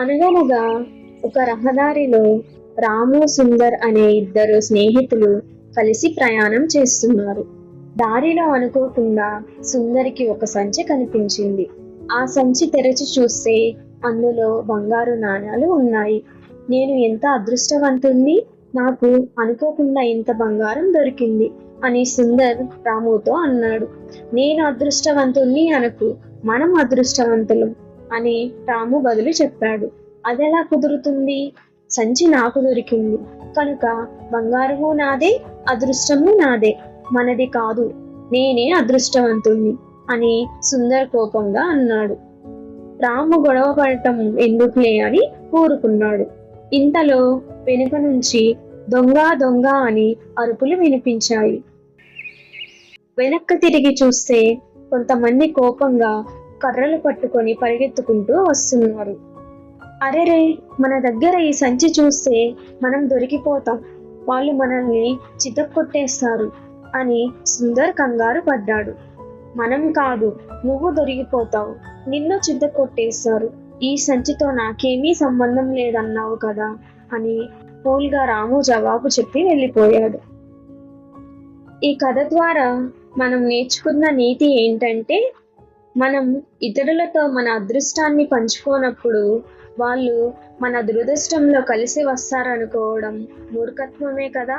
అనగనగా ఒక రహదారిలో రాము సుందర్ అనే ఇద్దరు స్నేహితులు కలిసి ప్రయాణం చేస్తున్నారు. దారిలో అనుకోకుండా సుందరికి ఒక సంచి కనిపించింది. ఆ సంచి తెరచి చూస్తే అందులో బంగారు నాణాలు ఉన్నాయి. నేను ఎంత అదృష్టవంతుణ్ణి? నాకు అనుకోకుండా ఇంత బంగారం దొరికింది అని సుందర్ రాముతో అన్నాడు. నేను అదృష్టవంతుణ్ణి అనకు మనం అదృష్టవంతులం. అని రాము బదులు చెప్పాడు. అదెలా కుదురుతుంది? సంచి నాకు దొరికింది. కనుక బంగారము నాదే అదృష్టము నాదే. మనది కాదు నేనే అదృష్టవంతుణ్ణి అని సుందర్ కోపంగా అన్నాడు. రాము గొడవ పడటం ఎందుకులే అని ఊరుకున్నాడు. ఇంతలో వెనుక నుంచి దొంగ దొంగ అని అరుపులు వినిపించాయి. వెనక్కి తిరిగి చూస్తే కొంతమంది కోపంగా కర్రలు పట్టుకొని పరిగెత్తుకుంటూ వస్తున్నారు. అరెరే మన దగ్గర ఈ సంచి చూస్తే మనం దొరికిపోతాం. వాళ్ళు మనల్ని చితక్కొట్టేస్తారు అని సుందర్ కంగారు పడ్డాడు. మనం కాదు నువ్వు దొరికిపోతావు. నిన్ను చితక్కొట్టేస్తారు. ఈ సంచితో నాకేమీ సంబంధం లేదన్నావు కదా అని కూల్గా రాము జవాబు చెప్పి వెళ్ళిపోయాడు. ఈ కథ ద్వారా మనం నేర్చుకున్న నీతి ఏంటంటే మనం ఇతరులతో మన అదృష్టాన్ని పంచుకోనప్పుడు వాళ్ళు మన దురదృష్టంలో కలిసి వస్తారనుకోవడం మూర్ఖత్వమే కదా?